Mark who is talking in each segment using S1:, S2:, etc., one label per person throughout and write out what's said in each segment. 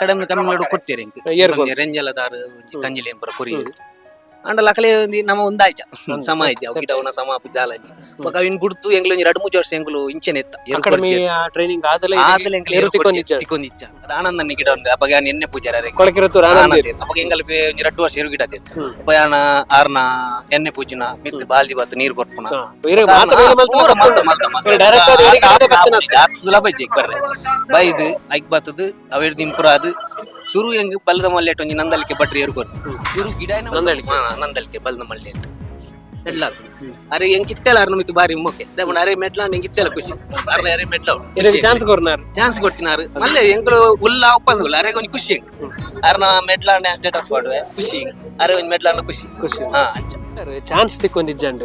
S1: ಕಡೆಮ್ನ ಕಮ್ಮಿ ಕೊಡ್ತೀರಿ
S2: ಏರ್ಗೊಲ್.
S1: ರೆಂಜಲ ದಾರ ಕಂಜಿಲಿ ಎಂಪರ ಕೊರಿಯರು ಅಂಡ ಲಕಲೆ ಒಂದಿ ನಮ್ಮ ಒಂದಾಯ್ಚ ಸಮ ಆಯ್ತು ಅವು ಗಿಡ ಅವನ ಸಮ ಬೊಕ ಅವಿನ್ ಗುಡ್ತು ಎಂಗ್ಲು ಒಂಜಿ ಎರಡು ಮೂಜಿ ವರ್ಷ ಎಂಗ್ಲು ಇಂಚೆನೆ ಎತ್ತ
S2: ಅಕಾಡೆಮಿ ಟ್ರೈನಿಂಗ್ ಆದಲೆ
S1: ಆದಲೆ ಎಂಗ್ಲು
S2: ಏರು
S1: ತಿಕ್ಕೊಂದಿಚ್ಚ ಅದು ಆನಂದನ ಗಿಡ ಉಂಟು ಅಪ್ಪಗ ಯಾನ್ ಎಣ್ಣೆ ಪೂಜಾರ
S2: ಕೊಳಕಿರತ್ತು
S1: ಅಪ್ಪಗ ಎಂಗಲ್ ಒಂಜಿ ಎರಡು ವರ್ಷ ಎರು ಗಿಡ ಅದೇ ಅಪ್ಪ ಯಾನ ಆರ್ನ ಎಣ್ಣೆ ಪೂಜನ ಮಿತ್ ಬಾಲ್ದಿ ಬತ್ತು ನೀರು ಕೊರ್ಪುನ ಪೂರ ಮಲ್ತ ಮಲ್ತ ಮಲ್ತ.
S2: ಡೈರೆಕ್ಟ್
S1: ಆ- ಆ- ಆ- ಜಾತ್ ಸುಲಭ ಐತಿ ಈಗ ಬರ್ರೆ ಬೈದು ಐಕ್ ಬತ್ತದು ಅವೇರ್ ದಿಂಪುರ ಅದು ಸುರು ಹೆಂಗ್ ಬಲ್ದ ಮಲ್ಲೆ ಒಂಜಿ ನಂದಲಿಕೆ ಬಟ್ರಿ ಏರ್ಕೋರ್ ಸುರು ಗಿಡ
S2: ನಂದಲಿಕೆ.
S1: ನಂದಲಿಕೆ ಬಲ್ದ ಮಲ್ಲೆ ಎಲ್ಲ ಅರೆ ಹೆಂಗ್ ಕಿತ್ತೆಲ್ಲ ಅರ್ನ ಮಿತ್ತು ಬಾರಿ ಮೊಕ್ಕೆ ದೇವಣ ಅರೆ ಮೆಡ್ಲ ಹೆಂಗ್ ಕಿತ್ತೆಲ್ಲ ಖುಷಿ ಅರ್ನ ಅರೆ ಮೆಟ್ಲ
S2: ಇದಕ್ಕೆ ಚಾನ್ಸ್ ಕೊರ್ನಾರ್
S1: ಚಾನ್ಸ್ ಕೊಡ್ತಿನಾರು ಮಲ್ಲೆ ಎಂಕಲು ಉಲ್ಲ ಒಪ್ಪಂದಿಲ್ಲ ಅರೆ ಒಂಜಿ ಖುಷಿ ಹೆಂಗ್ ಅರ್ನ ಮೆಡ್ಲ ಸ್ಟೇಟಸ್ ಮಾಡುವೆ ಖುಷಿ ಹೆಂಗ್ ಅರೆ ಒಂಜಿ ಮೆಟ್ಲ ಖುಷಿ
S2: ಖುಷಿ
S1: ಹಾ ಅಂಚ
S2: ಚಾನ್ಸ್ ತಿಕ್ಕೊಂದಿಜ್ಜಂಡ್.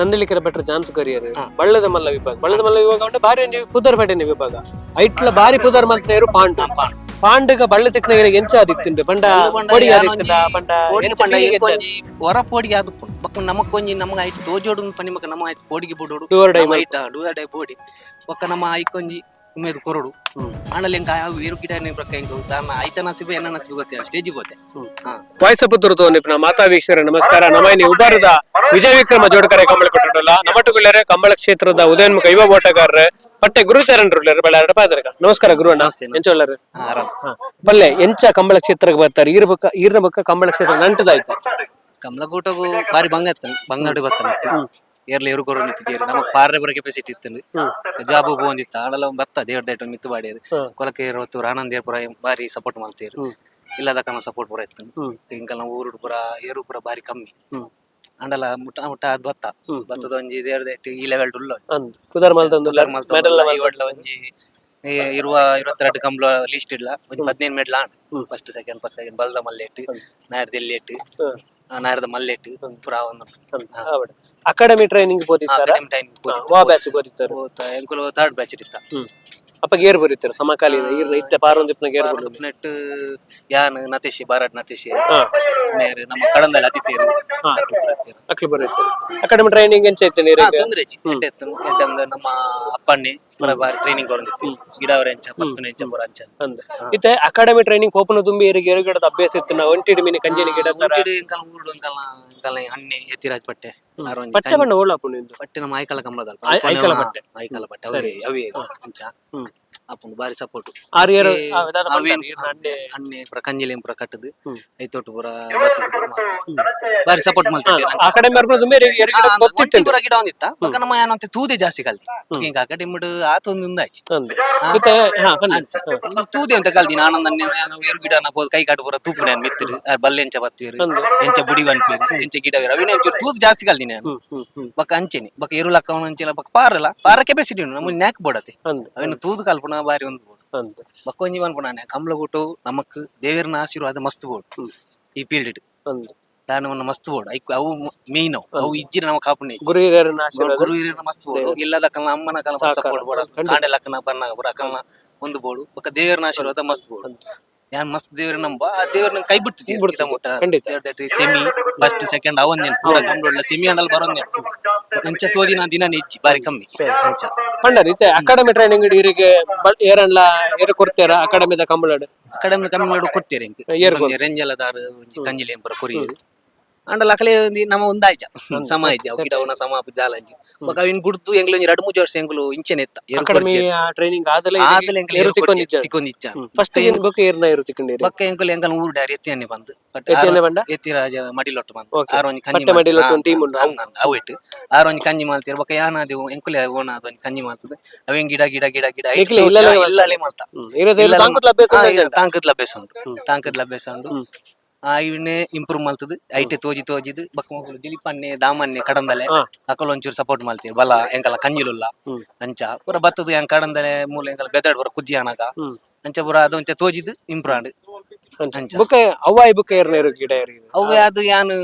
S2: ನಂದಲಿಕರ ಬೆಟ್ರ ಚಾನ್ಸ್ ಕರಿಯರ್. ಬಳ್ಳದ ಮಲ್ಲ ವಿಭಾಗ ಬಳ್ಳದ ಮಲ್ಲ ವಿಭಾಗ ಉಂಟು ಬಾರಿ ಪುದರ್ ಪೇಟೆನ ವಿಭಾಗ ಐಟ್ಲ ಬಾರಿ ಪುದರ್ ಮಲ್ತನೇರು ಪಾಂಡ್
S1: ಪಾಂಡ್.
S2: ಪಾಂಡ್ಗ ಬಳ್ಳ ತಿಕ್ಕಿನ ಎಂಚ ಆದಿತ್ತುಂಡು ಪಂಡ ಎಂಚ?
S1: ಒಂಜಿ ಹೊರ ಪೋಡಿಗೆ ಆದು ಬಕ್ಕ ನಮಕ್ ಒಂಜಿ ನಮಗ ಆಯ್ತು. ತೋಜೋಡು ಪನಿ ಮಕ್ಕ ನಮ್ಮ ಆಯ್ತು. ಪೋಡಿಗೆ ಬುಡೋಡು
S2: Do or die
S1: ನಮ್ಮ ಆಯ್ತ? ಡೂ ಬೋಡಿ ಒಕ್ಕ ನಮ್ಮ ಐಕೊಂಜಿ ಉಮೇದು ಕೊರಡು. ಎಂಕ ಯಾವ ವೀರು ಗಿಡ ಪ್ರಕ್ಕ ಹೆಂಗ ದಾನ ಐತ ನಸಿಬ ಎನ್ನ ನಸಿಬೆ ಗೊತ್ತಿಲ್ಲ ಸ್ಟೇಜಿಗೆ ಹೋದೆ. ಹಾ.
S2: ವಾಯ್ಸ ಪುತ್ರತು ನಿಪ್ನ ಮಾತಾ ವೀಕ್ಷರ ನಮಸ್ಕಾರ ನಮೈನಿ ಉಬಾರದ? ವಿಜಯ ವಿಕ್ರಮ ಜೋಡಕರೆ ಕಂಬಳ ಕೊಟ್ಟಡಲ್ಲ ನಮಟುಗುಳ್ಳೆರೆ ಕಂಬಳ ಕ್ಷೇತ್ರದ ಉದಯನ್ಮುಖ ಯುವ ಓಟಗಾರರು ಪಟ್ಟೆ ಗುರುಚರಣ್ರುಳ್ಳರು ಬೆಳ ಪಾದರಕ ನಮಸ್ಕಾರ ಗುರು
S1: ನಮಸ್ತೆ, ಹಾ, ಆರಾಮ್.
S2: ಪಲ್ಲೆ ಎಂಚ ಕಂಬಳ ಕ್ಷೇತ್ರಕ್ಕೆ ಬರ್ತಾರೆ ಈರ ಬಕ್ಕ ಈರ್ನ ಬಕ್ಕ ಕಂಬಳ ಕ್ಷೇತ್ರ ನಂಟದಾಯ್ತು.
S1: ಕಮಲಗೂಟಗು ಬಾರಿ ಬಂಗ ಬಂಗಾಡಿ ಗೊತ್ತ ಏರ್ಲಿ ಎರು ಕೊರೋ ನಿಂತು ಜೇರಿ ನಮಗ್ ಪಾರ್ರೆ ಬರ ಕೆಪಾಸಿಟಿ ಇತ್ತು ಜಾಬು ಬೋಂದಿತ್ತ ಆಳಲ್ಲ ಬತ್ತ ದೇವ್ರ ದೈಟ್ ಮಿತ್ತು ಬಾಡಿಯರು ಕೊಲಕೆ ಇರೋತ್ತು ಆನಂದ್ ಏರ್ಪುರ ಬಾರಿ ಸಪೋರ್ಟ್ ಮಾಡ್ತೀರಿ ಇಲ್ಲದ ಸಪೋರ್ಟ್ ಬರ ಇತ್ತು. ಹಿಂಗಲ್ಲ ಊರುಡು ಪುರ ಏರು ಪುರ ಬಾರಿ ಕಮ್ಮಿ. ಅಂಡಲ ಮುಟ್ಟ ಮುಟ್ಟ ಅದ್ ಬತ್ತ ಭತ್ತದ ಒಂಜಿ ದೇವ್ರದ ದೈಟ್ ಈ ಲೆವೆಲ್ ಡುಲ್ಲ
S2: ಕುದರ್ ಮಲ್ತಂದು
S1: ಕುದರ್ ಮಲ್ತ
S2: ಮೆಡಲ್
S1: ಐವಡ್ಲ ಒಂಜಿ ಇರುವ ಇರುವತ್ತೆರಡು ಕಂಬ್ಲ ಲಿಸ್ಟ್ ಇಡ್ಲ. ಒಂಜಿ ಹದಿನೈದು ಮೆಡ್ಲ and first second first second ಬಲ್ದ ಮಲ್ಲೆಟ್ ನಾಡ್ದ ಎಲ್ಲಿಟ್ಟು ನಾಯರ್ದ ಮಲ್ಲೆಟ್ ಪುರ ಒಂದು
S2: academy training academy
S1: training time
S2: ವಾ ಬ್ಯಾಚ್ ಬರೀತಾರೆ
S1: ಎಂಕುಲು ಥರ್ಡ್ ಬ್ಯಾಚ್ ಇತ್ತ
S2: ಗೇರ್ ಬರೀತಾರ ಸಮಕಾಲೀನ ಈರ್ನ ಇತ್ತೆ ಪಾರೊಂದಿಪ್ನ ಗೇರ್ ಬರೋದು
S1: ನೆಟ್ ಯಾನ್ ನತೇಶಿ ಬಾರಾಟ್ ನತೀಶಿ
S2: ಹಾ.
S1: ನೇರು ನಮ್ಮ ಕಡಂದಲ್ಲಿ ಅತಿಥಿಯರು
S2: ಅಕ್ಲು ಬರೀತಾರೆ ಅಕಾಡೆಮಿ ಟ್ರೈನಿಂಗ್ ಎಂಚ ಐತೆ ನೀರು
S1: ತೊಂದ್ರೆ ಎಡ್ಡೆ ಎತ್ತು ನಮ್ಮ ಅಪ್ಪಣ್ಣೆ ಬಾರಿ ಟ್ರೈನಿಂಗ್ ಕೊಡಂದಿತ್ತು. ಗಿಡ ಅವ್ರ ಎಂಚ ಪತ್ತನ ಎಂಚ ಪುರ ಅಂಚ
S2: ಅಂದ್ರೆ. ಇತ್ತೆ ಅಕಾಡೆಮಿ ಟ್ರೈನಿಂಗ್ ಕೋಪನ ತುಂಬಿ ಇರಿಗೆ ಎರಡು ಗಿಡದ ಅಭ್ಯಾಸ ಇತ್ತು ನಾವು ಒಂಟಿಡಿ ಮೀನಿ ಕಂಜಿನ ಗಿಡ
S1: ಒಂಟಿಡಿ ಎಂಕಲ್ ಊರುಡು ಎಂಕಲ್ ಎತ್ತಿರಾಜ್ ಪಟ್ಟೆ.
S2: ಪಟ್ಟೆ ಬಣ್ಣ ಓಳಾಪು ನಿಂದು
S1: ಪಟ್ಟೆ ನಮ್ಮ ಐಕಲ ಕಮ್ಮದಲ್ಲ
S2: ಐ- ಐಕಲ ಪಟ್ಟೆ.
S1: ಐಕಲ ಪಟ್ಟೆ ಅವೇ ಅವೇ ಅಂಚ
S2: ಹ್ಮ್
S1: ಅಪ್ಪಂದು ಬಾರಿ ಸಪೋರ್ಟ್
S2: ಆರ್ಯರು ಆ.
S1: ಅಣ್ಣೆ ಪುರ ಕಂಜಿಲೇಂ ಪುರ ಕಟ್ಟದು ಐತೋಟು ಪುರ. ಬಾರಿ ಸಪೋರ್ಟ್
S2: ಮಾಡ್ತಾರೆ. ಏರಿಗೆ ಎರಡು ಗಿಡ ಗೊತ್ತಿತ್ತು
S1: ಪುರ ಗಿಡ ಒಂದಿತ್ತ ಪಕ್ಕ ನಮ್ಮ ಏನಂತ ತೂದೆ ಜಾಸ್ತಿ ಕಲ್ತಿ. ಈಗ ಅಕಾಡೆಮಿಡ್ ಆತೊಂದು
S2: ಆತ ಒಂದು
S1: ಆಯ್ತು. ತೂದೆ ಅಂತ ಕಲ್ತಿ ನಾನು ನನ್ನ ಏರು ಗಿಡ ಹೋದ್ ಕೈ ಕಾಟು ಪುರ ತೂಪುನೆ ಮಿತ್ತಿರು ಬಲ್ಲೆಂಚ ಬತ್ತಿರು ಎಂಚ ಬುಡಿ ಬಂತಿರು ಎಂಚ ಗಿಡ ಅವಿನ ಎಂಚೂರು ತೂದು ಜಾಸ್ತಿ ಕಲ್ತಿ ನಾನು. ಬಕ್ಕ ಅಂಚೆನೆ ಬಕ್ಕ ಏರು ಲಕ್ಕ ಅಂಚೆಲ್ಲ ಬಕ್ಕ ಪಾರಲ್ಲ ಪಾರ ಕೆಪಾಸಿಟಿ ನಮ್ಮ ನ್ಯಾಕ್ ಬೋಡತೆ ಅವಿನ ತೂದು ಕಲ್ಪನಾ ಬಾರಿ ಒಂದು ಬಕ್ಕ ಒಂಜಿ ಮನ್ಪುಣಾನೆ ಕಮಲ ಗುಟ್ಟು ನಮಕ್ ದೇವರನ ಆಶೀರ್ವಾದ ಮಸ್ತ್ ಬೋಡು ಈ ಫೀಲ್ಡ್ ದಾನವನ್ನ ಮಸ್ತ್ ಬೋಡು ಐಕ್ ಅವು ಮೇನ್ ಅವು. ಅವು ಇಜ್ಜಿನ ನಮ್ಮ ಕಾಪುಣೆ
S2: ಗುರು ಹಿರಿಯರನ್ನ
S1: ಗುರು ಹಿರಿಯರ ಮಸ್ತ್ ಬೋಡು ಇಲ್ಲದ ಅಮ್ಮನ ಕಲ ಸಪೋರ್ಟ್ ಬೋಡ ಕಾಂಡೆ ಲಕ್ಕನ ಬನ್ನ ಬರ ಕಲ್ನ ಒಂದು ಬೋಡು ಬಕ್ಕ ದೇವರನ ಆಶೀರ್ವಾದ ಮಸ್ತ್ ಬೋಡು ಯಾನ್ ಮಸ್ತ್ ದೇವ್ರ ನಂಬ ಆ ದೇವ್ರನ್ನ ಕೈ ಬಿಡ್ತಿದ್ದೆ
S2: ಖಂಡಿತ.
S1: ಸೆಮಿ ಫಸ್ಟ್ ಸೆಕೆಂಡ್ ಅವನ್ನೇನು ಪೂರ ಕಂಪ್ಲೀಟ್ ಸೆಮಿ ಹಂಡಲ್ ಬರೋಂದೇನು. ಅಂಚ ಸೋದಿ ನಾ ದಿನ ನೆಚ್ಚಿ ಬಾರಿ ಕಮ್ಮಿ. ಅಂಚ.
S2: ಇತ್ತೆ ಅಕಾಡೆಮಿ ಟ್ರೈನಿಂಗ್ ಈರಿಗೆ ಏರನ್ಲ ಏರು ಕೊಡ್ತಾರ? ಅಕಾಡೆಮಿದ ಕಂಬಳಡ್
S1: ಕಡಿಮೆ ಕಮ್ಮಿ ಮಾಡಿ ಕೊಡ್ತೀರಿ.
S2: ಏರ್ಗೊಲ್.
S1: ರೆಂಜಲ ದಾರ ಕಂಜಿಲಿ ಎಂಬರ ಕೊರಿಯರು. ಅಂಡಲ ಅಕಲೆ ಒಂದಿ ನಮ್ಮ ಒಂದಾಯ್ಚ ಸಮ ಆಯ್ತು ಅವು ಗಿಡ ಅವನ ಸಮ ಜಾಲಂಜಿ ಬೊಕ ಅವಿನ್ ಗುಡ್ದು ಎಂಗ್ಲು ಒಂಜಿ ಎರಡು ಮೂಜಿ ವರ್ಷ ಎಂಗ್ಲು ಇಂಚೆನೆ ಎತ್ತ
S2: ಅಕಾಡೆಮಿ
S1: ಕೊರ್ಚೆ.
S2: ಟ್ರೈನಿಂಗ್ ಆದಲೆ
S1: ಆದಲೆ ಎಂಗ್ಲು
S2: ಏರು
S1: ತಿಕ್ಕೊಂಡಿಚ್ಚ
S2: ಫಸ್ಟ್ ಏನ್ ಬೊಕ ಏರ್ನ ಏರು ತಿಕ್ಕೊಂಡಿರಿ?
S1: ಬಕ್ಕ ಎಂಕಲ್ ಎಂಕಲ್ ಊರು ಡಾರಿ ಎತ್ತಿಯನ್ನೇ ಬಂದು.
S2: ಎತ್ತಿ
S1: ರಾಜ ಮಡಿಲೊಟ್ಟು ಬಂದು.
S2: ಪಟ್ಟೆ
S1: ಕಂಜಿ
S2: ಮಡಿಲೊಟ್ಟು team ಉಂಡು.
S1: ಅವು ಇಟ್ಟು. ಆರೊಂಜಿ ಕಂಜಿ ಮಾಲ್ತೀರ ಬಕ್ಕ ಯಾನಾದೆವು ಎಂಕುಲೆ ಓಣ ಅದೊಂದು ಕಂಜಿ ಮಾಲ್ತದ. ಅವೆನ್ ಗಿಡ ಗಿಡ ಗಿಡ ಗಿಡ
S2: ಇಲ್ಲಲೇ
S1: ಮಾಲ್ತ. ತಾಂಕದ ಲಭ್ಯಾಸ ಉಂಟು ತಾಂಕದ ಲಭ್ಯಾಸ ಆ ಇವನ್ನೇ ಇಂಪ್ರೂವ್ ಮಾಡ್ತದೆ. ಐಟೆ ತೋಜಿ ತೋಜಿದ್. ಬಕ್ಕ ಮಕ್ಕಳು ದಿಲೀಪನ್ನೆ ದಾಮನ್ನೆ ಕಡಂದಲೆ. ಅಕಲ್ ಒಂಚೂರು ಸಪೋರ್ಟ್ ಮಾಡ್ತೀವಿ. ಬಲ ಎಂಕಲ ಕಂಜಿಲುಲ್ಲ. ಅಂಚ. ಪೂರ ಬತ್ತದ ಹೆಂಗ್ ಕಡಂದಲೆ ಮೂಲ ಎಂಕಲ ಬೆದಡ್ ಬರ ಕುದ್ದಿ ಅನಾಗ
S2: ಹ್ಮ್.
S1: ಅಂಚ ಪೂರ ಅದು ಒಂಚ ತೋಜಿದ್ ಇಂಪ್ರೂವ್ ಆಂಡ್.
S2: ಬುಕ್ಕ ಅವ್ವಾಯಿ ಬುಕ್ಕ ಗಿಡ ಏರಿ
S1: ಅವು ಅದು ಯಾನು?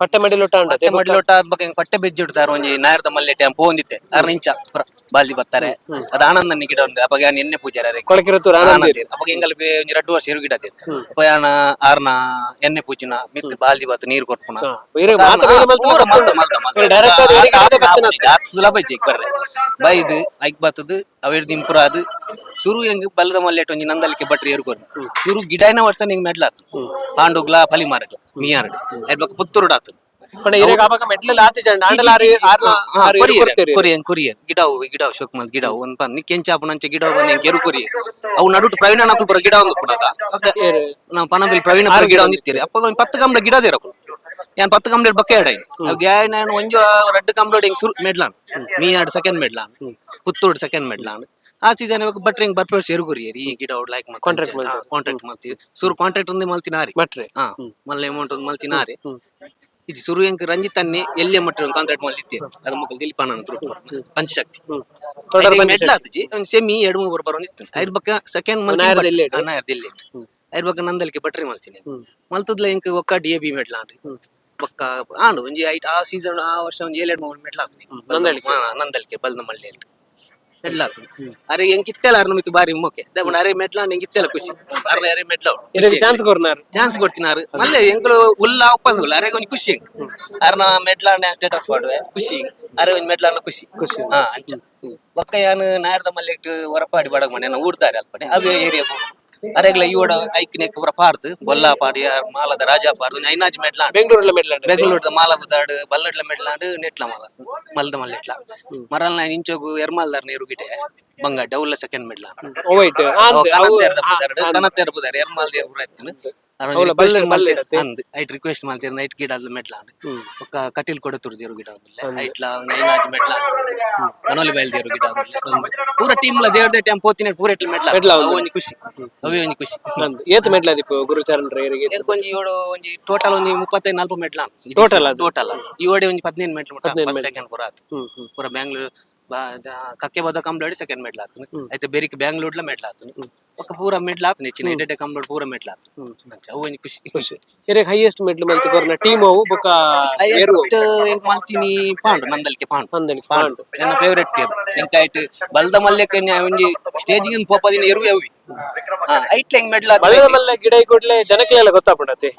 S2: ಪಟ್ಟೆ ಮಡಿಲೊಟ್ಟ
S1: ಪಟ್ಟೆ ಲೋಟ ಅದ್ ಬಗ್ಗೆ ಪಟ್ಟೆ ಬೆಜ್ಜಿಡ್ತಾರ ಒಂಜಿ ನಾಯರ್ದ ಮಲ್ಲೆ ಟೈಮ್ ಹೋಂದಿತ್ತೆ ಅರ್ನಿಂಚ ಪುರ. ಬಾಲ್ದಿ ಬತ್ತಾರೆ ಅದು ಆನಂದ ಗಿಡ ಉಂಟು ಅಪ್ಪ ಯಾನ್ ಎಣ್ಣೆ ಪೂಜಾರ.
S2: ಕೊಳಕಿರತ್ತೂರು ಆನಂದ
S1: ಅಪ್ಪ ಎಂಗಲ್ ಒಂದು ಎರಡು ವರ್ಷ ಇರು ಗಿಡ ಅಪ್ಪ ಯಾನ ಆರ್ನ ಎಣ್ಣೆ ಪೂಜಿನ ಮಿತ್ ಬಾಲ್ದಿ ಬತ್ತು ನೀರು ಕೊಟ್ಪುನ
S2: ಅದೇ
S1: ಸುಲಭ ಈಗ ಬರ್ರೆ ಬೈದು ಐಕ್ ಬತ್ತದು ಅವೇರ್ದು ಇಂಪ್ರೂವ್ ಅದು. ಸುರು ಹೆಂಗ್ ಬಲ್ಲದ ಮಲ್ಲೆಟ್ ಒಂಜಿ ನಂದಲಿಕೆ ಬಟ್ರಿ ಏರ್ಕೋರು ಸುರು ಗಿಡನ ವರ್ಷ ನಿಂಗ್ ಮೆಡ್ಲಾತು. ಪಾಂಡುಗ್ಲ ಫಲಿ ಮಾರಗ್ಲ ಮೀಯಾರ್ಡ್ ಐರ್ಬೇಕು ಪುತ್ತೂರುಡ್ ಆತು
S2: ಪಂಡ ಇರೆಗ್ ಆವಾಗ ಮೆಟ್ಲಲ್ಲಿ ಆತಿ ಜಂಡ ಆಂಡಲ ಆರಿ ಕೊಡ್ತೀರಿ
S1: ಕೊರಿಯನ್ ಕೊರಿಯನ್ ಗಿಡವು ಗಿಡವು ಶೋಕ್ ಮಲ್ ಗಿಡವು ಒಂದ್ ಬಂದ್ ಕೆಂಚಾಪು ನಂಚೆ ಗಿಡವು ಬಂದ್ ಕೆರು ಕೊರಿಯ ಅವು ನಡುಟ್ ಪ್ರವೀಣ ನಾಕು ಬರೋ ಗಿಡ ಒಂದು
S2: ಏರು.
S1: ನಾವು ಪನಬಿಲ್ ಪ್ರವೀಣ ಪುರ ಗಿಡ ಒಂದಿತ್ತೀರಿ ಅಪ್ಪ ಒಂದ್ ಪತ್ತು ಕಂಬಳ ಗಿಡ ದೇರಕು ಎಡ ಗ್ಯಾಯ್ ನಾನು ಒಂಜು ರೆಡ್ ಕಂಬಳ ಹಿಂಗ್ ಸುರು ಮೆಡ್ಲಾನ್. ಮೀ ಎರಡು ಸೆಕೆಂಡ್ ಮೆಡ್ಲಾನ್. ಪುತ್ತೂಡ್ ಸೆಕೆಂಡ್ ಮೆಡ್ಲಾನ್. ಆ ಸೀಸನ್ ಬಟ್ರಿ ಹಿಂಗ್ ಬರ್ಪೇರ್ ಸೇರು ಕೊರಿಯರಿ. ಈ ಗಿಡ ಲೈಕ್
S2: Contract
S1: ಕಾಂಟ್ರಾಕ್ಟ್ ಮಲ್ತಿ ಸುರು ಕಾಂಟ್ರಾಕ್ಟ್ ಒಂದೇ ಮಲ್ತಿನಾರಿ.
S2: ಮಟ್ರೆ
S1: ಹಾ ಮಲ್ಲ ಅಮೌಂಟ್ ಒಂದು ಮಲ್ತಿನಾರಿ. ಇದು ಸುರು ಎಂಕ್ ರಂಜಿತ್ ಅನ್ನಿ ಎಲ್ಲಿ ಮಟ್ಟ ಕಾಂಟ್ರಾಕ್ಟ್ ಮಲ್ತಿತ್ತೆ ಅದ ಮಕ್ಕಳು ದಿಲೀಪಣ್ಣ ಪಂಚಶಕ್ತಿ. ಮೆಟ್ಲ ಒಂದು ಸೆಮಿ ಎರಡು ಮೂರು ಬರೋ ಇತ್ತು. ಐರ್ ಬಕ್ಕ ಸೆಕೆಂಡ್ ಮಲ್ತಿಲ್ಲ ಐರ್ ಬಕ್ಕ ನಂದಲ್ಕೆ ಬಟ್ರಿ ಮಲ್ತೀನಿ. ಮಲ್ತದ್ಲ ಎಂಕ್ ಒಕ್ಕ ಡಿ ಎ ಬಿ ಮೆಟ್ಲಾಂಡ್ ಬಕ್ಕ ಆಂಡು ಒಂಜಿ ಐಟ್ ಆ ಸೀಸನ್ ಆ ವರ್ಷ ಒಂಜಿ ಏಳೆರಡು ಮೂರು ಮೆಟ್ಲಾತ್ನಿ
S2: ನಂದಲ್ಕೆ.
S1: ನಂದಲ್ಕೆ ಬಲ್ದ ಮಳ್ಳಿ ಮೆಟ್ಲಾತು ಅರೆ ಹೆಂಗ್ ಇತ್ತೆಲ್ಲ ಅರ್ನ ಮಿತ್ತು ಬಾರಿ ಮುಖೆ. ದಬ್ಬಣ ಅರೆ ಮೆಟ್ಲಾಂಡ್ ಎಂಕ್ ಇತ್ತೆಲ್ಲ ಖುಷಿ. ಅರ್ನ ಅರೆ ಮೆಡ್ಲ
S2: ಇರೆಗ್ ಚಾನ್ಸ್ ಕೊರ್ನಾರ್
S1: ಚಾನ್ಸ್ ಕೊಡ್ತಿನಾರು ಮಲ್ಲೆ ಎಂಕಲು ಉಲ್ಲ ಒಪ್ಪಂದು ಅರೆ ಒಂಜಿ ಖುಷಿ ಹೆಂಗ್? ಅರ್ನ ಸ್ಟೇಟಸ್ ಮಾಡುವೆ ಖುಷಿ ಅರೆ ಒಂಜಿ ಮೆಟ್ಲಾಂಡ್ ಖುಷಿ.
S2: ಖುಷಿ.
S1: ಹಾ ಅಂಚ. ಒಕ್ಕ ಯಾನ್ ನಾಯರ್ದ ಮಲ್ಲೆ ಇಟ್ಟು ಹೊರಪಾಡಿ ಬಡಗ ಮನೆ ಊಡ್ತಾರೆ ಅಲ್ಪನೆ ಅವೇ ಏರಿಯಾ ಅರೆಗ್ಲ ಇವಡ ಐಕ್ ನೆಕ್ ಪುರ ಪಾಡ್ದು ಬೊಲ್ಲ ಪಾಡಿ ಮಾಲದ ರಾಜಾ ಪಾಡ್ದು ಐನಾಜ್ ಮೆಟ್ಲಾಂಡ್
S2: ಬೆಂಗಳೂರಲ್ಲ ಮೆಟ್ಲಾಂಡ್
S1: ಬೆಂಗಳೂರದ ಮಾಲ ಬುದಾಡು ಬಲ್ಲಡ್ಲ ಮೆಟ್ಲಾಂಡ್ ನೆಟ್ಲ ಮಾಲ ಮಲ್ದ ಮಲ್ಲೆಟ್ಲ ಮರಲ್ನ ಇಂಚೋಗು ಎರ್ಮಾಲ್ದಾರ್ ನೀರು ಗಿಡೆ ಬಂಗಡ್ಡೆ ಅವುಲ್ಲ ಸೆಕೆಂಡ್ ಮೆಟ್ಲಾಂಡ್
S2: ಓವೈಟ್
S1: ಕನತ್ತೇರ್ದ ಬುದಾಡು ಕನತ್ತೇರ್ ಬುದಾರು ಎರ್ಮಾಲ್ದ ಏರ್ ಪುರ ಎತ್ತನು ಐಟ್ ರಿಕ್ವೆಸ್ಟ್ ಮಾಡ್ತೀರ ನೈಟ್ ಗಿಡ ಅದ್ಲ ಮೆಟ್ಲ ಬೊಕ್ಕ ಕಟೀಲ್ ಕೊಡ ತುರ್ದಿರು ಗಿಡ ಒಂದಿಲ್ಲ ಐಟ್ಲ ನೈನ್ ಆಗಿ ಮೆಟ್ಲ ಮನೋಲಿ ಬಯಲ್ದೇರು ಗಿಡ ಒಂದಿಲ್ಲ ಪೂರ ಟೀಮ್ ಲ ದೇವ್ರದೇ ಟೈಮ್ ಪೋತಿನ ಪೂರ ಇಟ್ಲ ಮೆಟ್ಲ
S2: ಮೆಟ್ಲ
S1: ಒಂಜಿ ಖುಷಿ. ಅವೇ ಒಂಜಿ ಖುಷಿ.
S2: ಏತ್ ಮೆಟ್ಲ ದಿಪ್ಪು ಗುರುಚರಣ್
S1: ರೈರಿಗೆ ಒಂಜಿ ಏಳು ಒಂಜಿ ಟೋಟಲ್ ಒಂಜಿ 35 40 ಮೆಟ್ಲ
S2: ಟೋಟಲ್
S1: ಟೋಟಲ್ ಈ ಓಡೆ ಒಂಜಿ ಹದಿನೈದು ಮೆಟ್ಲ ಮುಟ್ಟ. ಸೆಕೆಂಡ್ ಪೂರ ಆತು. ಪೂರ ಬ್ಯಾಂಗ್ಳೂರ್ ಕಕ್ಕೆ ಬದ ಕಂಪ್ಲೀಟ್ ಸೆಕೆಂಡ್ ಮೆಟ್ಲ ಆತು. ಐತೆ ಬೆರಿಕ್ ಬ್ಯಾಂಗ್ಳೂರ್ಲ ಮೆಟ್ಲ ಆತು. ಬೊಕ್ಕ ಪೂರ ಮೆಡ್ಲ್ ಆತುಂಡು ಹೆಚ್ಚಿನ ಎಡ್ಡೆ ಕಂಬಳ ಪೂರ ಮೆಡ್ಲ್ ಆತು ಅಂಚ ಅವು ಒಂಜಿ
S2: ಖುಷಿ ಸೆರೆಗ್ ಹೈಯೆಸ್ಟ್ ಮೆಡ್ಲ್ ಮಲ್ತು ಕೊರ್ನ ಟೀಮ್ ಅವು ಬೊಕ್ಕ
S1: ಏರ್ವೋಟ್ ಎಂಕ್ ಮಲ್ತಿನಿ ಪಾಂಡು ನಂದಲ್ಕೆ ಪಾಂಡು
S2: ನಂದಲ್ಕೆ
S1: ಪಾಂಡು ನನ್ನ ಫೇವರೇಟ್ ಟೀಮ್ ಎಂಕ ಐಟ್ ಬಲ್ದ ಮಲ್ಲೆಕ ಒಂಜಿ ಸ್ಟೇಜಿಂಗ್ ಅನ್ ಪೋಪದಿನ ಎರುವೆ ಅವಿ ಐಟ್ ಲೆಂಗ್ ಮೆಡ್ಲ್
S2: ಆತು ಬಲ್ದ ಮಲ್ಲೆ ಗಿಡ ಕೊಡ್ಲೆ ಜನಕ್ಲೆಲ್ಲ
S1: ಗೊತ್ತಾಪುಂಡತೆ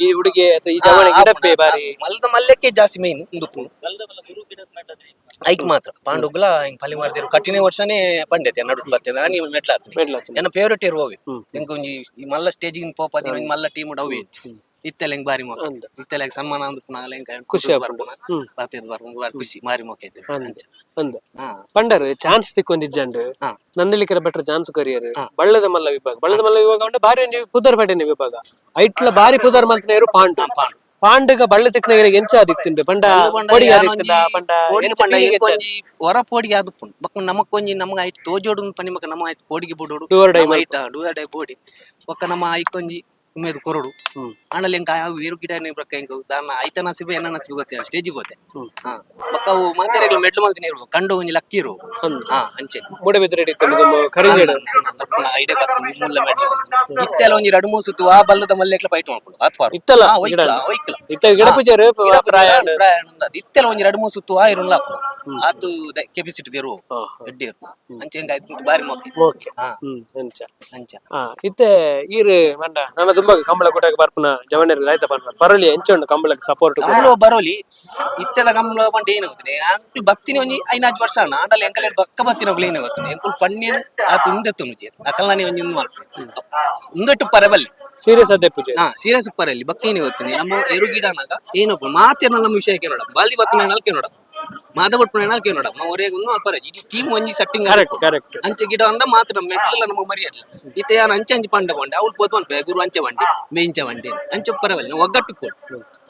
S2: ಈ ಹುಡುಗಿ ಅಥವಾ ಈ ಜವಳಿ ಗಿಡಪ್ಪೆ ಬಾರಿ
S1: ಬಲ್ದ ಮಲ್ಲೆಕ್ಕೆ ಜಾಸ್ತಿ ಮೇನ್ ಉಂದುಪ್ಪುಂಡು ಬಲ್ದ ಮಲ್ಲ ಗಿಡದ ಮೆಡ್ಲ್ ಐಕ್ ಮಾತ್ರ ಪಾಂಡುಗ್ಲ ಹಿಂಗ್ ಪಲ್ಲಿ ಮಾರ್ದೆರು ಕಟ್ಟಿನ ವರ್ಷನೆ ಪಂಡೆತೆ ನಡುಟ್ ಬತ್ತೆ
S2: ನಾನು
S1: ಮೆಟ್ಲಾತ್ನಿ ಫೇವ್ರೆಟ್ ಇರುವವಿ ಇಂಕ ಒಂಜಿ ಈ ಮಲ್ಲ ಸ್ಟೇಜಿಗೆ ಪೋಪದಿನ ಒಂಜಿ ಮಲ್ಲ ಟೀಮ್ ಅವಿ ಇತ್ತೆಲ್ಲ ಹೆಂಗ್ ಬಾರಿ
S2: ಮೋಕ.
S1: ಇತ್ತೆಲ್ಲ ಹೆಂಗ್ ಸನ್ಮಾನ ಅಂದ್ಪುನಾಗಲ ಹೆಂಗ್
S2: ಖುಷಿ
S1: ಬರ್ಪುನ ಬರ್ತಿದ್ ಬರ್ಪುನ ಬಾರಿ ಖುಷಿ ಮಾರಿ ಮೋಕ ಐತೆ
S2: ಅಂದ.
S1: ಹಾ.
S2: ಪಂಡರ್ ಚಾನ್ಸ್ ತಿಕ್ಕೊಂದಿಜ್ಜಂಡು
S1: ಹಾ.
S2: ನಂದಲಿಕರ ಬೆಟರ್ ಚಾನ್ಸ್ ಕೊರಿಯರ್ ಬಳ್ಳದ ಮಲ್ಲ ವಿಭಾಗ. ಬಳ್ಳದ ಮಲ್ಲ ವಿಭಾಗ ಉಂಟು ಬಾರಿ ಪುದರ್ ಪೇಟೆನ ವಿಭಾಗ. ಐಟ್ಲ ಬಾರಿ ಪುದರ್ ಮಲ್ತನೇರು ಪಾಂಡ.
S1: ಪಾಂಡು.
S2: ಪಾಂಡುಗ ಬಳ್ಳ ತಿಕ್ಕನ ಎಂಚ ಆದಿತ್ತಿಂಡು ಪಂಡ?
S1: ಒಂಜಿ ಹೊರ ಪೋಡಿಗೆ ಆದುಪ್ಪುಂಡು ಬಕ್ಕ ನಮಕ್ ಒಂಜಿ ನಮಗ ಆಯ್ತು ತೋಜೋಡು ಪನಿ ಮಕ್ಕ ನಮ್ಮ ಆಯ್ತು ಪೋಡಿಗೆ ಬುಡೋಡು
S2: Do or die
S1: do or die ಪೋಡಿ. ಒಕ್ಕ ನಮ್ಮ ಐಕೊಂಜಿ ಉಮೇದು ಕೊರಡು.
S2: ಹ್ಮ್.
S1: ಆಣಲ್ಲಿ ಎಂಕ ಆ ವೀರು ಗಿಡ ಬಕ್ಕ ಹೆಂಗ ದಾನ ಐತ ನಸಿಬೆ ಎನ್ನ ನಸಿಬೆ ಗೊತ್ತಿಲ್ಲ ಸ್ಟೇಜಿಗೆ ಹೋತೆ
S2: ಹ್ಮ್.
S1: ಹಾ. ಬಕ್ಕ ಅವು ಮೆಡ್ಲು ಮಲ್ತಿನ ಇರು ಕಂಡು ಒಂಜಿ ಲಕ್ಕಿ ಇರು
S2: ಅಂದ್.
S1: ಹಾ ಅಂಚೆ.
S2: ಮೂಡಬಿದ್ರೆ ಬೆದ್ರೆ ಕರಿಂಜೇಡು
S1: ಐಡಿಯಾ ಬರ್ತದೆ ಮುಲ್ಲ ಮೆಡ್ಲು ಇತ್ತೆಲ್ಲ ಒಂಜಿ ಎರಡು ಮೂರು ಸುತ್ತು ಆ ಬಲ್ಲದ ಮಲ್ಲೆಕ್ಲ ಫೈಟ್ ಮಾಡ್ಕೊಂಡು ಆತ್ವಾರು
S2: ಇತ್ತಲ್ಲ
S1: ಒಯ್ಕಲ
S2: ಇತ್ತ ಗಿಡ ಪೂಜಾರು
S1: ಇತ್ತೆಲ್ಲ ಒಂಜಿ ಎರಡು ಮೂರು ಸುತ್ತು ಆ ಇರುಲ್ಲ ಆತು ಕೆಪಾಸಿಟಿ ದೇರು
S2: ಹಾ,
S1: ಎಡ್ಡಿ ಇರು ಅಂಚೆ ಹೆಂಗ ಆಯ್ತು ಬಾರಿ ಮೋಕೆ
S2: ಓಕೆ.
S1: ಹಾ. ಅಂಚ.
S2: ಹಾ ಇತ್ತೆ ಈರ್ ಮಂಡ ನನ್ನ ತುಂಬಾ ಕಂಬಳ ಕೊಟ್ಟಾಗ ಬರ್ಪುನ ಜವನರಿಗೆ ರೈತ ಬರ್ಪ ಪರಳಿ ಎಂಚುಂಡು ಕಂಬಳಕ್ಕೆ ಸಪೋರ್ಟ್
S1: ಕಂಬಳ ಬರೋಲಿ. ಇತ್ತೆಲ್ಲ ಕಂಬಳ ಬಂಡೆ ಏನಾಗುತ್ತದೆ ಅಂಕುಲ್ ಭಕ್ತಿ ಒಂಜಿ ಐನಾಜು ವರ್ಷ ಅಣ್ಣ ಆಂಡಲ್ ಎಂಕಲ್ ಬಕ್ಕ ಬತ್ತಿನ ನೋಗ್ಲಿ ಏನಾಗುತ್ತದೆ ಎಂಕುಲ್ ಪಣ್ಣೆ ಆ ಹಿಂದೆತ್ತು ಮುಜೆ ಅಕಲ್ ನಾನು ಇಂದು ಮಾಡ್ತೀನಿ ಮುಂದಟ್ಟು ಪರಬಲ್ಲಿ
S2: ಸೀರಿಯಸ್ ಅದೇ ಪೂಜೆ
S1: ಹಾ ಸೀರಿಯಸ್ ಪರಲ್ಲಿ ಬಕ್ಕ ಏನು ಗೊತ್ತೀನಿ ನಮ್ಮ ಎರು ಗಿಡನಾಗ ಏನಪ್ಪ ಮಾತೇನ ನಮ್ಮ ವಿಷಯಕ್ಕೆ ನೋಡ ಬಾಲ್ದಿ ಬತ್ತಿನ ನಲ್ಕೆ ನೋಡ ಮಾದಬಟ್ಟು ನಲ್ಕೆ ನೋಡ ನಾವು ಒರೆಗೆ ಒಂದು ಅಲ್ಪರ ಇಡೀ ಟೀಮ್ ಒಂಜಿ ಸೆಟ್ಟಿಂಗ್
S2: ಕರೆಕ್ಟ್ ಕರೆಕ್ಟ್
S1: ಅಂಚೆ ಗಿಡ ಅಂದ ಮಾತ್ರ ಮೆಟ್ಲೆಲ್ಲ ನಮಗೆ ಮರ್ಯಾದ ಇತ್ತೆ ಯಾನ್ ಅಂಚೆ ಅಂಚೆ ಪಂಡ ಬಂಡೆ ಅವ್ಳು ಪೋತ್ ಬಂಡೆ ಗುರು ಅಂಚೆ ಬಂಡೆ ಮೇಂಚೆ ಬಂಡೆ ಅಂಚೆ ಪರವಲ್ಲ ನಾವು ಒಗ್ಗಟ್ಟು ಕೊಡು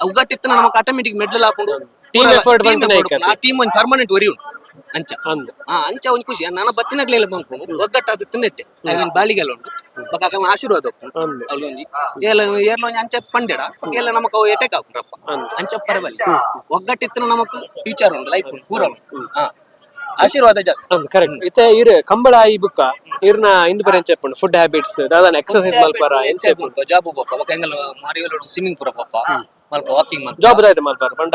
S1: ಆ ಒಗ್ಗಟ್ಟು ಇತ್ತ ನಮಗೆ ಆಟೋಮೆಟಿಕ್ ಮೆಟ್ಲೆಲ್ಲ ಹಾಕೊಂಡು
S2: ಟೀಮ್ ನೈಕತ್ತೆ.
S1: ಆ ಟೀಮ್ ಒಂದು ಪರ್ಮನೆಂಟ್ ಒರಿ ಉಂಟು ಅಂಚ.
S2: ಆ
S1: ಹಾ ಅಂಚ ಒಂದು ಖುಷಿ. ನಾನು ಬತ್ತಿನಾಗ್ಲೆಲ್ಲ ಬಂದ್ಕೊಂಡು ಒಗ್ಗಟ್ಟು ಅದು ತಿನ್ನೆಟ್ಟೆ ಒಂದು ಬಾಳಿಗೆಲ್ಲ ಉಂಟು. ಬಕ್ಕ ಅಕ್ಕ ಆಶೀರ್ವಾದ
S2: ಅಂದ್.
S1: ಅಲ್ಲೊಂಜಿ ಏಲ ಏರ್ಲ ಒಂಜಿ ಅಂಚೆ ಪಂಡೆಡ ಎಲ್ಲ ನಮಕ್ ಅವು ಎಟೆಕ್ ಹಾಕೊಂಡ್ರಪ್ಪ
S2: ಅಂದ್.
S1: ಅಂಚ ಪರವಲ್ಲ ಒಗ್ಗಟ್ಟಿತ್ತನ ನಮಕ್ ಫ್ಯೂಚರ್ ಉಂಟು ಲೈಫ್ ಪೂರ ಉಂಟು. ಹಾ. ಆಶೀರ್ವಾದ ಜಾಸ್ತಿ.
S2: ಕರೆಕ್ಟ್ ಇತ್ತೆ ಇರ್ ಕಂಬಳ ಈ ಬುಕ್ಕ ಇರ್ನ ಇಂದು ಬರೆನ್ ಚೆಪ್ಪುಂಡು ಫುಡ್ ಹ್ಯಾಬಿಟ್ಸ್ ದಾದಾನ ಎಕ್ಸರ್ಸೈಸ್ ಮಲ್ಪಾರ ಎಂಚ
S1: ಜಾಬ್ ಪಪ್ಪ ಬಕ್ಕ ಎಂಗಲ್ ಮಾರಿಯಲ್ಲ ಸ್ವಿಮ್ಮಿಂಗ್ ಪುರ ಪಪ್ಪ. ಮಲ್ಪ ವಾಕಿಂಗ್ ಮಲ್ಪ
S2: ಜಾಬ್ ದಾಯ್ತು ಮಲ್ಪಾರ ಪಂಡ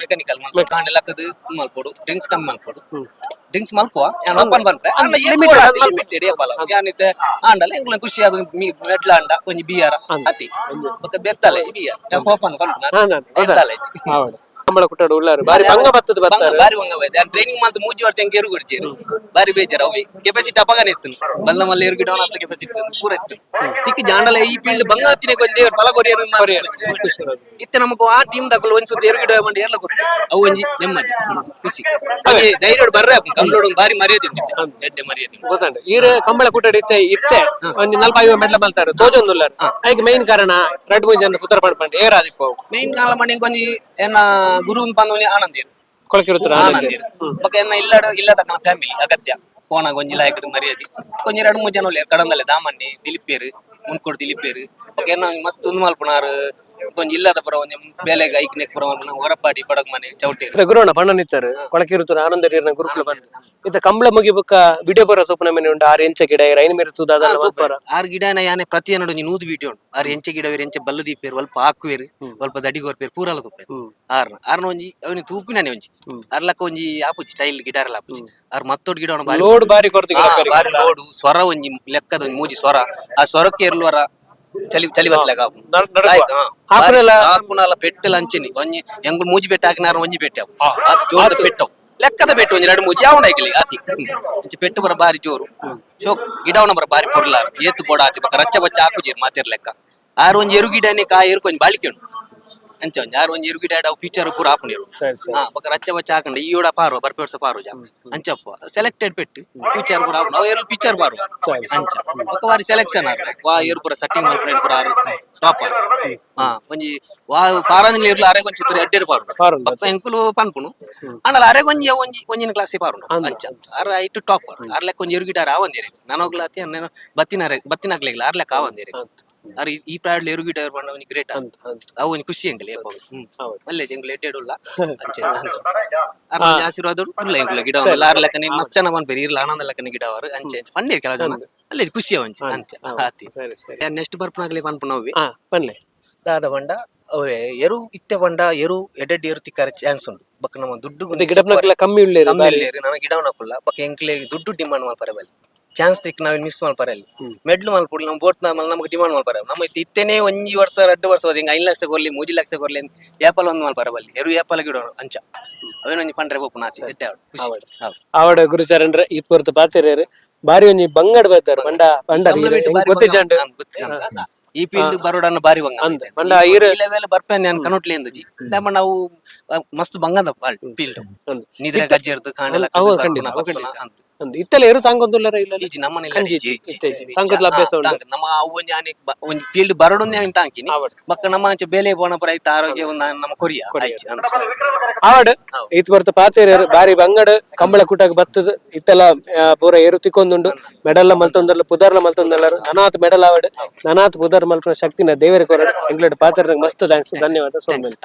S1: ಮೆಕ್ಯಾನಿಕಲ್ ಮಲ್ಪ ಕಾಂಡೆ ಲಕ್ಕದು ಮಲ್ಪೋಡು ಡ್ರಿಂಕ್ಸ್ ಕಮ್ಮಿ ಮಲ್ಪೋಡು ಡ್ರಿಂಕ್ಸ್ ಮಲ್ಪುವ? ಯಾನ್ ಓಪನ್ ಬರ್ಪೆ ಅಂಡ. ಲಿಮಿಟೆಡ್ ಏಪಲ ಯಾನಿತ್ತೆ ಆಂಡಲ ಎಂಗ್ಲ ಖುಷಿ ಅದು ಮೆಟ್ಲ ಅಂಡ ಒಂಜಿ ಬಿಯರ ಅತಿ. ಬೊಕ ಬೆತ್ತಲೆ ಬಿಯರ್ ಓಪನ್ ಬರ್ಪುನ
S2: ಹಾ, ಕಂಬಳ ಕುಟ್ಟಾಡು ಉಳ್ಳಾರು. ಬಾರಿ ಭಂಗ ಬರ್ತದೆ ಬರ್ತಾರೆ
S1: ಬಾರಿ ಭಂಗ ಯಾನ್ ಟ್ರೈನಿಂಗ್ ಮಾಲ್ತ ಮೂಜಿ ವರ್ಷ ಎಂಗೆ ಎರು ಬಾರಿ ಬೇಜಾರು. ಅವಿ ಕೆಪಾಸಿಟಿ ಅಪಗಾನ ಇತ್ತು. ಬಲ್ಲ ಮಲ್ಲ ಎರು ಗಿಡ ಅತ್ತ ಕೆಪಾಸಿಟಿ ಪೂರ ಇತ್ತು. ತಿಕ್ಕಿ ಜಾಂಡಲ ಈ ಫೀಲ್ಡ್ ಭಂಗ ಹತ್ತಿನ ಕೊಂಚ ದೇವ್ರ ಫಲ ಕೊರಿಯ ಇತ್ತೆ ನಮಕ್ ಆ ಟೀಮ್ ದಕ್ಕಲು ಒಂದು ಸುತ್ತ ಎರು ಗಿಡ ಮಾಡಿ ಎಲ್ಲ ಕೊಟ್ಟು ಅವು ಒಂಜಿ ನೆಮ್ಮದಿ ಖುಷಿ. ಹಾಗೆ ಧೈರ್ಯ ಬರ್ರೆ ಕಂಬ್ಳೋಡ್ ಬಾರಿ ಮರ್ಯಾದೆ ಉಂಟು ಎಡ್ಡೆ ಮರ್ಯಾದೆ.
S2: ಗೊತ್ತಂಡ ಈರ ಕಂಬಳ ಕುಟ್ಟಾಡು ಇತ್ತೆ ಇತ್ತೆ. ಒಂದು ನಲ್ಪ ಐವ ಮೆಡ್ಲ ಮಲ್ತಾರೆ ತೋಜೊಂದುಲ್ಲಾರು ಅದಕ್ಕೆ ಮೈನ್ ಕಾರಣ ರಡ್ ಮೂಜಿ ಜನ ಪುತ್ರ ಪಂಡ್ ಪಂಡ್
S1: ಮೈನ್ ಕಾಲ ಮಾಡಿ ಕೊಂಜಿ ಏನ ಗುರು ಪಂದವನಿ ಆನಂದಿರು
S2: ಕೊಳಕಿರುತ್ತರ
S1: ಆನಂದಿರು ಬೊಕ ಎನ್ನ ಇಲ್ಲಡ ಇಲ್ಲದ ಫ್ಯಾಮಿಲಿ ಅಗತ್ಯ ಪೋನ ಗೊಂಜಿ ಲಾಯಕದ ಮರ್ಯಾದೆ ಕೊಂಜಿ ಎರಡು ಮೂರು ಜನ ಒಳ್ಳೆ ಕಡಂದಲ್ಲ ದಾಮಣ್ಣಿ ದಿಲಿಪೇರು ಮುನ್ಕೋಡ್ ದಿಲಿಪೇರು ಬೊಕ ಎನ್ನ ಮಸ್ತ್ ಉಂದು ಮಲ್ಪುನಾರು ಕೊಂಜಿ ಇಲ್ಲದ ಬರೋ ನಿಮ್ ಬೇಲೆಗ ಐಕ್ ನೆಕ್ ಬರೋ ಹೊರಪಾಡಿ ಬಡಗ್ ಮನೆ ಚೌಟಿ
S2: ಗುರುವಣ ಪಣ್ಣ ನಿತ್ತಾರೆ ಕೊಳಕಿರುತ್ತರ ಆನಂದ ನೀರಿನ ಗುರುಕುಲ ಬಂದ ಇತ್ತ ಕಂಬಳ ಮುಗಿ ಬುಕ್ಕ ವಿಡಿಯೋ ಬರೋ ಸೊಪ್ಪನ ಮನೆ ಉಂಟು ಆರು ಎಂಚ ಗಿಡ ರೈನ್ ಮೇರೆ ಸುದ
S1: ಆರು ಗಿಡನ ಯಾನೆ ಪ್ರತಿ ಅನ್ನೋಡು ನೀನು ನೂದು ಬಿಟ್ಟು ಉಂಟು. ಆರ್ ಎಂಚ ಗಿಡವೇರು ಎಂಚೆ ಬಲ್ಲು ದೀಪೇರು ಸ್ವಲ್ಪ ಹಾಕುವೇರು ಸ್ವಲ್ಪ ದಡಿ ಗೊರ್ಪೇರು ಪೂರಲ್ಲ ತುಪ್ಪೇರು
S2: ಆರ್
S1: ಆರ್ನ ಒಂಜಿ ಅವನಿ ತೂಪಿನಾನೆ ಒಂಜಿ. ಅರ್ಲಕ್ಕ ಒಂಜಿ ಆಪುಜಿ ಸ್ಟೈಲ್ ಗಿಟಾರ್ ಎಲ್ಲ ಆಪುಜಿ ಆರ್ ಮತ್ತೊಡ್ ಗಿಡ ಬಾರಿ
S2: ಲೋಡ್ ಬಾರಿ
S1: ಕೊಡ್ತೀವಿ ಬಾರಿ ಲೋಡು ಸ್ವರ ಒಂಜಿ ಲೆಕ್ಕದ ಒಂಜಿ ಮೂಜಿ ಸ್ವರ. ಆ ಸ್ವರಕ್ಕೆ ಇರ್ಲುವರ
S2: ನಡ್- ನಡ್ಕುವ. ಹಾಕುನೆಲ್ಲ-
S1: ಪೆಟ್ಟಲ್ ಅಂಚಿನಿ ಒಂಜಿ ಎಂಗ್ ಮೂಜಿ ಬೆಟ್ಟ ಹಾಕಿನಾರ ಒಂಜಿ ಬೆಟ್ಟ ಅವು. ಆತ್ ಜೋರದ ಪೆಟ್ಟವು ಲೆಕ್ಕದ ಬೆಟ್ಟು ಒಂಜಿ ಎರಡು ಮೂಜಿ. ಯಾವಣ ಆಗಿಲ್ಲ ಆತಿ ಇಂಚ ಪೆಟ್ಟು ಬರ ಬಾರಿ ಜೋರು. ಶೋ ಗಿಡವನ ಬರ ಬಾರಿ ಪೊರ್ಲಾರ್. ಏತು ಬೋಡ ಆತಿ ಬಕ್ಕ ರಚ್ಚ ಬಚ್ಚ ಹಾಕುಜೀರ್ ಮಾತಿರ್ ಲೆಕ್ಕ ಆರು ಒಂಜಿ ಎರು ಗಿಡನೆ ಕಾ ಎರು ಕೊಂಜಿ ಬಾಳಿಕೆ ಉಂಟು. ಅಂಚ ಯಾರು ಒಂಜಿ ಫೀಚರ್ ಗಿಡ ಅವು ಪಿಕ್ಚರ್ ಪೂರ
S2: ಸರಿ ಸರಿ.
S1: ಹಾ ಬೊಕ ರಚ್ಚ ಬಚ್ಚ ಹಾಕೊಂಡೆ ಈ ಓಡ ಪಾರು ಬರ್ಪೇಡ್ಸ ಪಾರು ಜಾ. ಅಂಚಪ್ಪ ಸೆಲೆಕ್ಟೆಡ್ ಪೆಟ್ಟು. ಪಿಕ್ಚರ್ ಪೂರ ಹಾಕೊಂಡು ಅವು ಎರಡು ಪಿಕ್ಚರ್ ಪಾರು
S2: ಸರಿ.
S1: ಅಂಚ ಬೊಕ ವಾರಿ ಸೆಲೆಕ್ಷನ್ ಆರು ವಾ ಏರು ಪೂರ ಸೆಟ್ಟಿಂಗ್ ಮಲ್ಪನೆ ಪೂರ ಆರು. ಟಾಪ್ ಆರು. ಹಾ ಒಂಜಿ ವಾ ಪಾರಂದಿನ ಇರ್ಲ ಅರೆ ಕೊಂಚ ಚಿತ್ರ ಎಡ್ಡೆರು ಪಾರು
S2: ಪಾರು
S1: ಪಕ್ಕ ಎಂಕುಲು ಪನ್ಪುನು. ಆಂಡಲ ಅರೆ ಒಂಜಿ ಒಂಜಿ ಒಂಜಿನ ಕ್ಲಾಸ್ ಪಾರು ಅಂಚ ಅರ ಐಟು ಟಾಪ್ ಆರ್ ಲೆಕ್ಕ ಒಂಜಿ ಗಿಟಾರ ಆವಂದಿರಿ ನನೋಗ್ಲಾತಿ ಬತ್ತಿನ ಬತ್ತಿನಾಗ್ಲಿಲ್ಲ ಆರ್ ಲೆಕ್ಕ ಆವಂದಿರಿ ಅರೆ ಈ- ಈ ಪ್ರಾಡ್ ಎರು ಗಿಟಾರ್ ಬಂಡ ಅವನಿಗೆ ಗ್ರೇಟ್
S2: ಅಂತ ಅಂತ
S1: ಅವು ಒಂಜಿ ಖುಷಿ ಎಂಗಲಿ ಹ್ಮ್.
S2: ಹೌದು.
S1: ಒಳ್ಳೆ ಎಂಗ್ಲು ಎಡ್ಡೆಡುಲ್ಲ ಅಂಚೆ ಅಂಚೆ. ಅರ್ನ ಆಶೀರ್ವಾದ ಉಲ್ಲ ಎಂಗ್ಲ ಗಿಡ ಲಾರ್ ಲೆಕ್ಕನೆ ಮಸ್ತ್ ಜನ ಬಂದ್ಬೇರಿ ಇರ್ಲ ಆನಂದ ಲೆಕ್ಕನೆ ಗಿಡ ಅವರು ಅಂಚೆ ಅಂಚೆ. ಪಂಡಿ ಕೆಲ ಜನ. ಅಲ್ಲೇ ಖುಷಿ ಅವಂಚೆ ಅಂಚೆ. ಆತಿ.
S2: ಸರಿ ಸರಿ.
S1: ನೆಕ್ಸ್ಟ್ ಬರ್ಪನಾಗ್ಲಿ ಪನ್ಪನವಿ
S2: ಹಾ ಬನ್ನಿ.
S1: ದಾದ ಬಂಡ ಅವೇ ಎರು ಇತ್ತೆ ಬಂಡ ಎರು ಎಡೆಡ್ ಎರು ತಿಕ್ಕಾರ ಚಾನ್ಸ್ ಉಂಟು. ಬಕ್ಕ ನಮ್ಮ ದುಡ್ಡು
S2: ಮತ್ತೆ ಗಿಡಪ್ನಕ್ಕೆಲ್ಲ ಕಮ್ಮಿ ಉಳ್ಳೇರು
S1: ಕಮ್ಮಿ ಇಲ್ಲೇರಿ ನನಗೆ ಗಿಡವನ್ನ ಕುಲ್ಲ ಬಕ್ ಎಂಕ್ಲೆ ದುಡ್ಡು ಡಿಮಾಂಡ್ ಮಾಡ್ಪಾರೆ ಬಲ್ಲಿ. ಚಾನ್ಸ್ ತಿಕ್ ನಾವ್ ಮಿಸ್ ಮಾಡ್ಪಾರ ಅಲ್ಲಿ ಮೆಡ್ಲು ಮಾಡ್ಕೊಡ್ಲಿ ನಮ್ಮ ಬೋಟ್ ನಮಗೆ ಡಿಮಾಂಡ್ ಮಾಡ್ಪಾರ ನಮ್ಮ ಇತ್ತು ಇತ್ತೇನೆ ಒಂಜಿ ವರ್ಷ ಎರಡು ವರ್ಷ ಹೋದ. ಹಿಂಗ ಐದು ಲಕ್ಷ ಕೊರ್ಲಿ ಮೂಜಿ ಲಕ್ಷ ಕೊರ್ಲಿ ಏಪಲ್ ಒಂದು ಮಲ್ಪಾರೆ ಬಲ್ಲಿ. ಎರು ಏಪಲ್ ಗಿಡ ಅಂಚ. ಅವೇನೊಂದು ಪಂಡ್ರೆ ಬೋಪು ನಾಚಿ ಅವಡ ಆವಡು
S2: ಆವಡ. ಗುರುಚರಣ್ರೆ ಇಪ್ಪತ್ತು ಪಾತಿರೇರು ಬಾರಿ ಒಂಜಿ ಬಂಗಡ್ ಬರ್ತಾರೆ ಬಂಡ ಬಂಡ ಗೊತ್ತಿಜಂಡ್.
S1: ಈ ಫೀಲ್ಡ್ ಬರೋಡನ್ನ ಬಾರಿ ಬಂಗ ಬರ್ಪೇನೆ ನಾನು ಕನೋಟ್ಲಿ ಎಂದಜಿ ಜಿ. ನಾವು ಮಸ್ತ್ ಬಂಗದ ಫೀಲ್ಡ್ ನಿದ್ರೆ ಗಜ್ಜೆ ಇರ್ದು ಕಾಣೆಲ್ಲ ಅಂತ.
S2: ಇತ್ತಲ್ಲ ಇರು ತಾಂಗೊಂದುಲ್ಲರ ಇಲ್ಲ
S1: ಈಜಿ ನಮ್ಮ
S2: ಕಂಜಿ. ಸಂಘದ ಅಭ್ಯಾಸ ಉಂಟು.
S1: ನಮ್ಮ ಅವ್ವ ಆನೆ ಒಂಜಿ ಫೀಲ್ಡ್ ಬರೋಡೊಂದೇ ಅವನ್ ತಾಂಕಿನಿ.
S2: ಆವಡ್.
S1: ಬಕ್ಕ ನಮ್ಮ ಅಂಚೆ ಬೇಲೆ ಬೋಣ ಪರ ಐತ ಆರೋಗ್ಯ ಒಂದು ನಮ್ಮ ಕೊರಿಯ. ಆಯ್ತು.
S2: ಆವಡ್ ಇತ್ ಬರ್ತ ಪಾತಿರೇರು ಬಾರಿ ಬಂಗಡ್ ಕಂಬಳ ಕುಟಾಗ ಬತ್ತದ ಇತ್ತೆಲ್ಲ ಆ, ಪೂರ ಏರು ತಿಕ್ಕೊಂದುಂಡು ಮೆಡಲ್ ಮಲ್ತೊಂದಲ್ಲ ಪುದರ್ಲ ಮಲ್ತೊಂದಲ್ಲರು. ನನಾತ್ ಮೆಡಲ್ ಆವಡ್. ನನಾತ್ ಪುದರ್ ಮಲ್ಪನ ಶಕ್ತಿನ ದೇವರ ಕೊರಡು. ಎಂಗ್ಲೆಡ್ ಪಾತ್ರ ಮಸ್ತ್ ಥ್ಯಾಂಕ್ಸ್. ಧನ್ಯವಾದ. ಸೋಮೇನ್